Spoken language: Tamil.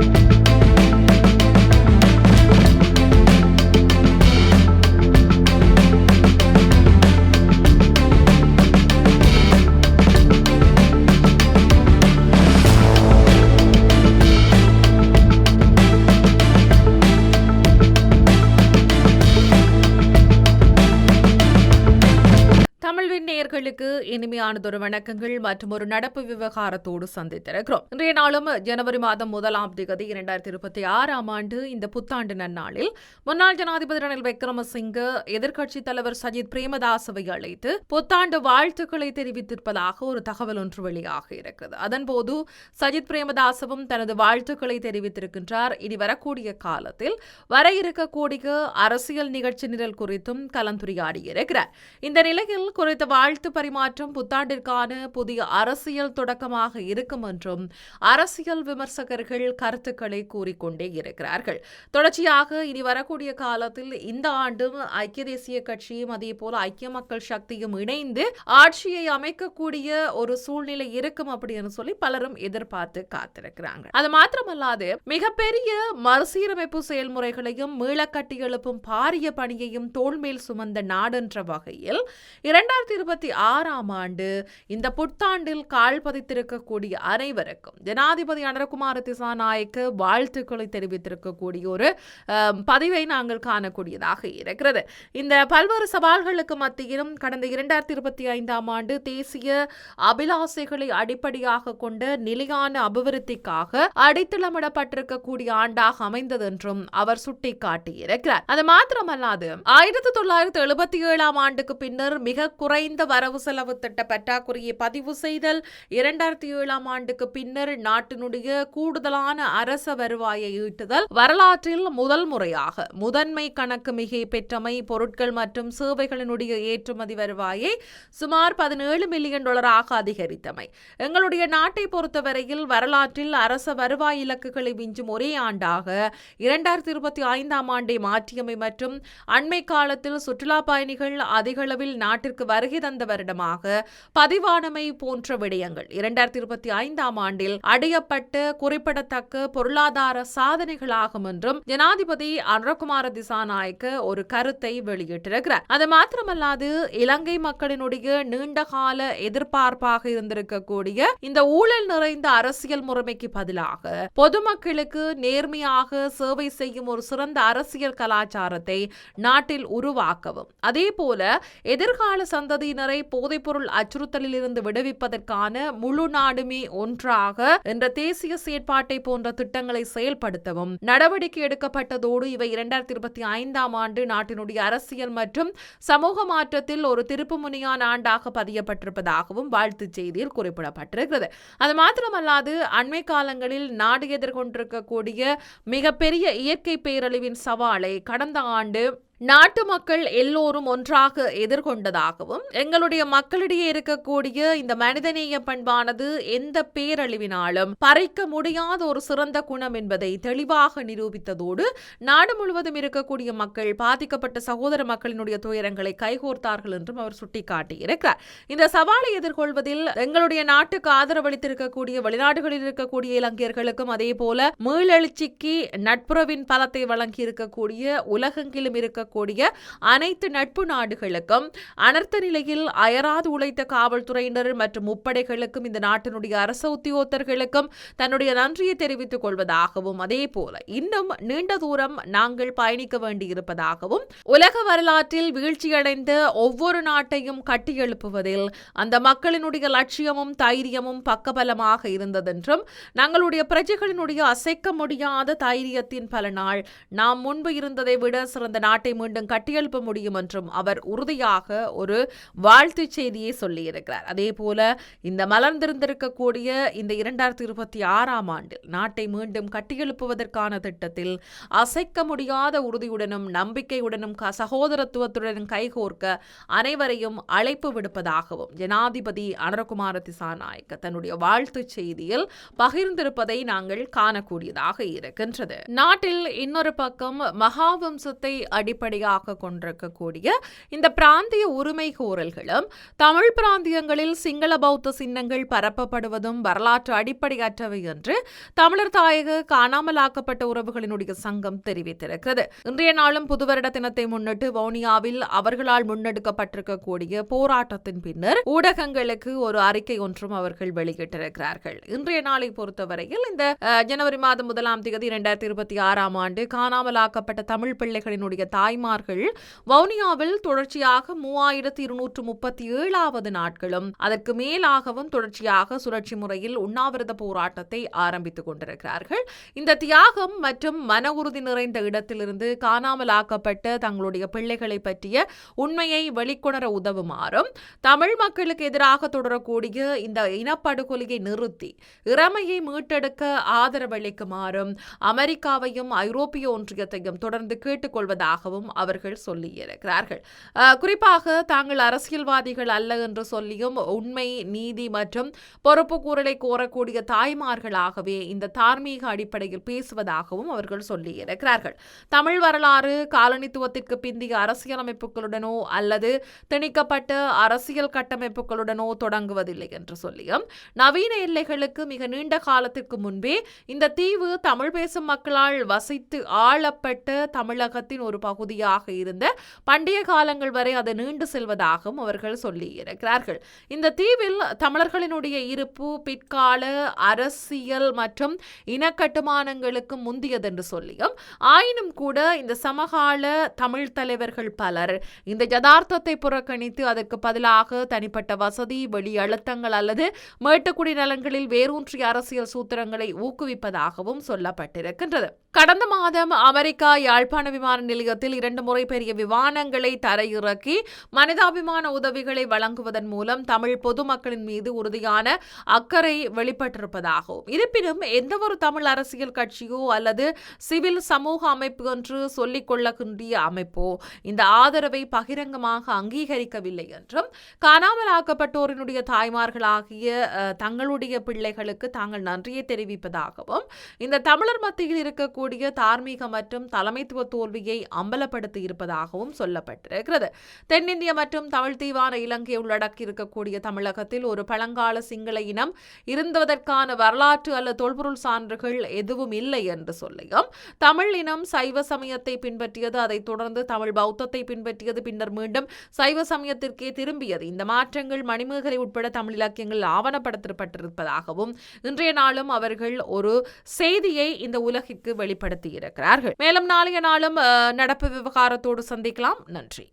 you. நேயர்களுக்கு இனிமையானதொரு வணக்கங்கள் மற்றும் ஒரு நடப்பு விவகாரத்தோடு சந்தித்திருக்கிறோம். இன்றைய நாளும் ஜனவரி மாதம் முதலாம் தேதி இரண்டாயிரத்தி இருபத்தி ஆறாம் ஆண்டு இந்த புத்தாண்டு நன்னாளில் முன்னாள் ஜனாதிபதி ரணில் விக்ரமசிங்க எதிர்க்கட்சித் தலைவர் சஜித் பிரேமதாசவை அழைத்து புத்தாண்டு வாழ்த்துக்களை தெரிவித்திருப்பதாக ஒரு தகவல் ஒன்று வெளியாக இருக்கிறது. அதன்போது சஜித் பிரேமதாசவும் தனது வாழ்த்துக்களை தெரிவித்திருக்கின்றார். இனி வரக்கூடிய காலத்தில் வர இருக்கக்கூடிய அரசியல் நிகழ்ச்சி நிரல் குறித்தும் கலந்துரையாடியிருக்கிறார். இந்த நிலையில் குறித்த வாழ்த்து பரிமாற்றம் புத்தாண்டிற்கான புதிய அரசியல் தொடக்கமாக இருக்கும் என்றும் அரசியல் விமர்சகர்கள் கருத்துக்களை கூறிக்கொண்டே இருக்கிறார்கள். தொடர்ச்சியாக இனி வரக்கூடிய காலத்தில் இந்த ஆண்டும் ஐக்கிய தேசிய கட்சியும் அதே போல ஐக்கிய மக்கள் சக்தியும் இணைந்து ஆட்சியை அமைக்கக்கூடிய ஒரு சூழ்நிலை இருக்கும் அப்படின்னு சொல்லி பலரும் எதிர்பார்த்து காத்திருக்கிறாங்க. அது மாத்திரமல்லாது மிகப்பெரிய மறுசீரமைப்பு செயல்முறைகளையும் மீளக்கட்டி எழுப்பும் பாரிய பணியையும் தோல்மேல் சுமந்த நாடென்ற வகையில் இரண்டாயிரத்தி இருபத்தி ஆறாம் ஆண்டு இந்த புத்தாண்டில் கால் பதித்திருக்கக்கூடிய அனைவருக்கும் ஜனாதிபதி அனரகுமார திசாநாயக்கு வாழ்த்துக்களை தெரிவித்திருக்கக்கூடிய ஒரு பதிவை நாங்கள் காணக்கூடியதாக இருக்கிறது. இந்த பல்வேறு சவால்களுக்கு மத்தியிலும் கடந்த இரண்டாயிரத்தி இருபத்தி ஐந்தாம் ஆண்டு தேசிய அபிலாசைகளை அடிப்படையாக கொண்ட நிலையான அபிவிருத்திக்காக அடித்தளமிடப்பட்டிருக்கக்கூடிய ஆண்டாக அமைந்தது என்றும் அவர் சுட்டிக்காட்டியிருக்கிறார். அது மாத்திரமல்லாது ஆயிரத்தி தொள்ளாயிரத்தி எழுபத்தி ஏழாம் ஆண்டுக்கு பின்னர் மிக குறைந்த வரவு செலவு திட்ட பற்றாக்குறையை பதிவு செய்தல் இரண்டாயிரத்தி ஏழாம் ஆண்டுக்கு பின்னர் நாட்டினுடைய கூடுதலான அரச வருவாயை ஈட்டுதல் வரலாற்றில் முதல் முறையாக. முதன்மை கணக்கு மிகை பெற்றமை பொருட்கள் மற்றும் சேவைகளினுடைய ஏற்றுமதி வருவாயை சுமார் பதினேழு மில்லியன் டாலராக அதிகரித்தமை. எங்களுடைய நாட்டை பொறுத்தவரையில் வரலாற்றில் அரச வருவாய் இலக்குகளை விஞ்சும் ஒரே ஆண்டாக இரண்டாயிரத்தி இருபத்தி ஐந்தாம் ஆண்டை மாற்றியமை மற்றும் அண்மை காலத்தில் சுற்றுலா பயணிகள் அதிகளவில் நாட்டிற்கு வருகை தந்த வருடமாக பதிவானமை போன்ற விடயங்கள். இரண்டாயிரத்தி இருபத்தி ஐந்தாம் ஆண்டில் அடையப்பட்ட குறிப்பிடத்தக்க பொருளாதார சாதனைகளாகும் என்றும் ஜனாதிபதி அனுரகுமார திசாநாயக்க ஒரு கருத்தை வெளியிட்டிருக்கிறார். அது மாத்திரமல்லாது இலங்கை மக்களினுடைய நீண்டகால எதிர்பார்ப்பாக இருந்திருக்கக்கூடிய இந்த ஊழல் நிறைந்த அரசியல் முறைமைக்கு பதிலாக பொதுமக்களுக்கு நேர்மையாக சேவை செய்யும் ஒரு சிறந்த அரசியல் கலாச்சாரத்தை நாட்டில் உருவாக்கவும். அதே போல எதிர்கால சந்ததியினரை போதைப்பொருள் அச்சுறுத்தலில் இருந்து விடுவிப்பதற்கான முழு நாடுமே ஒன்றாக என்ற தேசிய செயற்பாட்டை போன்ற திட்டங்களை செயல்படுத்தவும் நடவடிக்கை எடுக்கப்பட்டதோடு இவை இரண்டாயிரத்தி இருபத்தி ஐந்தாம் ஆண்டு நாட்டினுடைய அரசியல் மற்றும் சமூக மாற்றத்தில் ஒரு திருப்புமுனையான ஆண்டாக பதியப்பட்டிருப்பதாகவும் வாழ்த்துச் செய்தியில் குறிப்பிடப்பட்டிருக்கிறது. அது மாத்திரமல்லாது அண்மை காலங்களில் நாடு எதிர்கொண்டிருக்கக்கூடிய மிகப்பெரிய இயற்கை பேரழிவின் சவாலை கடந்த ஆண்டு நாட்டு மக்கள் எல்லோரும் ஒன்றாக எதிர்கொண்டதாகவும் எங்களுடைய மக்களிடையே இருக்கக்கூடிய இந்த மனிதநேய பண்பானது எந்த பேரழிவினாலும் பறைக்க முடியாத ஒரு சிறந்த குணம் என்பதை தெளிவாக நிரூபித்ததோடு நாடு முழுவதும் இருக்கக்கூடிய மக்கள் பாதிக்கப்பட்ட சகோதர மக்களினுடைய துயரங்களை கைகோர்த்தார்கள் என்றும் அவர் சுட்டிக்காட்டியிருக்கிறார். இந்த சவாலை எதிர்கொள்வதில் எங்களுடைய நாட்டுக்கு ஆதரவளித்திருக்கக்கூடிய வெளிநாடுகளில் இருக்கக்கூடிய இலங்கையர்களுக்கும் அதே போல மீளெழுச்சிக்கு நட்புறவின் பலத்தை வழங்கி இருக்கக்கூடிய உலகெங்கிலும் இருக்க இருக்கக்கூடிய அனைத்து நட்பு நாடுகளுக்கும் அனர்த்த நிலையில் அயராது உழைத்த காவல்துறையினர் மற்றும் முப்படைகளுக்கும் இந்த நாட்டினுடைய அரச உத்தியோகத்தர்களுக்கும் தன்னுடைய நன்றியை தெரிவித்துக் கொள்வதாகவும் அதே போல இன்னும் நீண்ட தூரம் நாங்கள் பயணிக்க வேண்டியிருப்பதாகவும் உலக வரலாற்றில் வீழ்ச்சியடைந்த ஒவ்வொரு நாட்டையும் கட்டியெழுப்புவதில் அந்த மக்களினுடைய லட்சியமும் தைரியமும் பக்கபலமாக இருந்ததென்றும் தங்களுடைய பிரஜைகளினுடைய அசைக்க முடியாத தைரியத்தின் பல நாள் நாம் முன்பு இருந்ததை விட சிறந்த நாட்டை மீண்டும் கட்டியெழுப்ப முடியும் என்றும் அவர் உறுதியாக ஒரு வாழ்த்து செய்தியை சொல்லியிருக்கிறார். அதே போல இந்த மலர்ந்திருந்திருக்கக்கூடிய இந்த இரண்டாயிரத்தி இருபத்தி ஆறாம் ஆண்டில் நாட்டை மீண்டும் கட்டியெழுப்புவதற்கான திட்டத்தில் அசைக்க முடியாத உறுதியுடனும் நம்பிக்கையுடனும் சகோதரத்துவத்துடனும் கைகோர்க்க அனைவரையும் அழைப்பு விடுப்பதாகவும் ஜனாதிபதி அனரகுமார திசாநாயக்க தன்னுடைய வாழ்த்து செய்தியில் பகிர்ந்திருப்பதை நாங்கள் காணக்கூடியதாக இருக்கின்றது. நாட்டில் இன்னொரு பக்கம் மகாவம்சத்தை அடிப்படை அடிப்படையாக கொண்டிருக்கக்கூடிய இந்த பிராந்திய உரிமை கோரல்களும் தமிழ் பிராந்தியங்களில் சிங்கள பௌத்த சின்னங்கள் பரப்பப்படுவதும் வரலாற்று அடிப்படையற்றவை என்று தமிழர் தாயக காணாமலாக்கப்பட்ட உறவுகளினுடைய சங்கம் தெரிவித்திருக்கிறது. இன்றைய நாளும் புதுவருட தினத்தை முன்னிட்டு வவுனியாவில் அவர்களால் முன்னெடுக்கப்பட்டிருக்கக்கூடிய போராட்டத்தின் பின்னர் ஊடகங்களுக்கு ஒரு அறிக்கை ஒன்றும் அவர்கள் வெளியிட்டிருக்கிறார்கள். இன்றைய நாளை பொறுத்தவரையில் இந்த ஜனவரி மாதம் முதலாம் தேதி இரண்டாயிரத்தி இருபத்தி ஆறாம் ஆண்டு காணாமலாக்கப்பட்ட தமிழ் பிள்ளைகளினுடைய தாய் தாய்மார்கள் வவுனியாவில் தொடர்ச்சியாக மூவாயிரத்தி இருநூற்று முப்பத்தி ஏழாவது நாட்களும் அதற்கு மேலாகவும் தொடர்ச்சியாக சுழற்சி முறையில் உண்ணாவிரத போராட்டத்தை ஆரம்பித்துக் கொண்டிருக்கிறார்கள். இந்த தியாகம் மற்றும் மன உறுதி நிறைந்த இடத்திலிருந்து காணாமலாக்கப்பட்ட தங்களுடைய பிள்ளைகளை பற்றிய உண்மையை வெளிக்கொணர உதவுமாறும் தமிழ் மக்களுக்கு எதிராக தொடரக்கூடிய இந்த இனப்படுகொலையை நிறுத்தி இறமையை மீட்டெடுக்க ஆதரவளிக்குமாறும் அமெரிக்காவையும் ஐரோப்பிய ஒன்றியத்தையும் தொடர்ந்து கேட்டுக்கொள்வதாகவும் அவர்கள் சொல்லியிருக்கிறார்கள் குறிப்பாக தாங்கள் அரசியல்வாதிகள் அல்ல என்று சொல்லியும் உண்மை நீதி மற்றும் பொறுப்பு கூறலை கோரக்கூடிய தாய்மார்களாகவே இந்த தார்மீக அடிப்படையில் பேசுவதாகவும் அவர்கள் சொல்லியிருக்கிறார்கள் தமிழ் வரலாறு காலனித்துவத்திற்கு பிந்திய அரசியலமைப்புகளுடனோ அல்லது திணிக்கப்பட்ட அரசியல் கட்டமைப்புகளுடனோ தொடங்குவதில்லை என்று சொல்லியும் நவீன எல்லைகளுக்கு மிக நீண்ட காலத்திற்கு முன்பே இந்த தீவு தமிழ் பேசும் மக்களால் வசித்து ஆளப்பட்ட தமிழகத்தின் ஒரு பகுதி பகுதியாக இருந்த பண்டைய காலங்கள் வரை அது நீண்டு செல்வதாகவும் அவர்கள் சொல்லியிருக்கிறார்கள் இந்த தீவில் தமிழர்களினுடைய இருப்பு பிற்கால அரசியல் மற்றும் இனக்கட்டுமானங்களுக்கு முந்தியதென்று சொல்லியும் ஆயினும் கூட இந்த சமகால தமிழ் தலைவர்கள் பலர் இந்த யதார்த்தத்தை புறக்கணித்து அதற்கு பதிலாக தனிப்பட்ட வசதி வெளி அழுத்தங்கள் அல்லது மேட்டுக்குடி நலன்களில் வேரூன்றிய அரசியல் சூத்திரங்களை ஊக்குவிப்பதாகவும் சொல்லப்பட்டிருக்கின்றது. கடந்த மாதம் அமெரிக்கா யாழ்ப்பாண விமான நிலையத்தில் இரண்டு முறை பெரிய விமானங்களை தரையிறக்கி மனிதாபிமான உதவிகளை வழங்குவதன் மூலம் தமிழ் பொதுமக்களின் மீது உறுதியான அக்கறை வெளிப்பட்டிருப்பதாகவும். இருப்பினும் எந்தவொரு தமிழ் அரசியல் கட்சியோ அல்லது சிவில் சமூக அமைப்பு என்று சொல்லிக் கொள்ளக்கூடிய அமைப்போ இந்த ஆதரவை பகிரங்கமாக அங்கீகரிக்கவில்லை என்றும் காணாமலாக்கப்பட்டோரினுடைய தாய்மார்களாகிய தங்களுடைய பிள்ளைகளுக்கு தாங்கள் நன்றியை தெரிவிப்பதாகவும் இந்த தமிழர் மத்தியில் இருக்கக்கூடிய தார்மீக மற்றும் தலைமைத்துவ தோல்வியை அம்பலப்படுத்தி இருப்பதாகவும் சொல்லப்பட்டிருக்கிறது. தென்னிந்திய மற்றும் தமிழ் தீவான இலங்கை உள்ளடக்கி இருக்கக்கூடிய தமிழகத்தில் ஒரு பழங்கால சிங்கள இனம் இருந்ததற்கான வரலாற்று அல்ல தொல்பொருள் சான்றுகள் எதுவும் இல்லை என்று சொல்லியும் தமிழ் இனம் சைவ சமயத்தை பின்பற்றியது அதைத் தொடர்ந்து தமிழ் பௌத்தத்தை பின்பற்றியது பின்னர் மீண்டும் சைவ சமயத்திற்கே திரும்பியது. இந்த மாற்றங்கள் மணிமேகலை உட்பட தமிழ் இலக்கியங்கள் ஆவணப்படுத்தப்பட்டிருப்பதாகவும் இன்றைய நாளும் அவர்கள் ஒரு செய்தியை இந்த உலகிற்கு வெளிப்படுத்தி இருக்கிறார்கள் மேலும் நாளைய நாளும் நடப்பு விவகாரத்தோடு சந்திக்கலாம். நன்றி.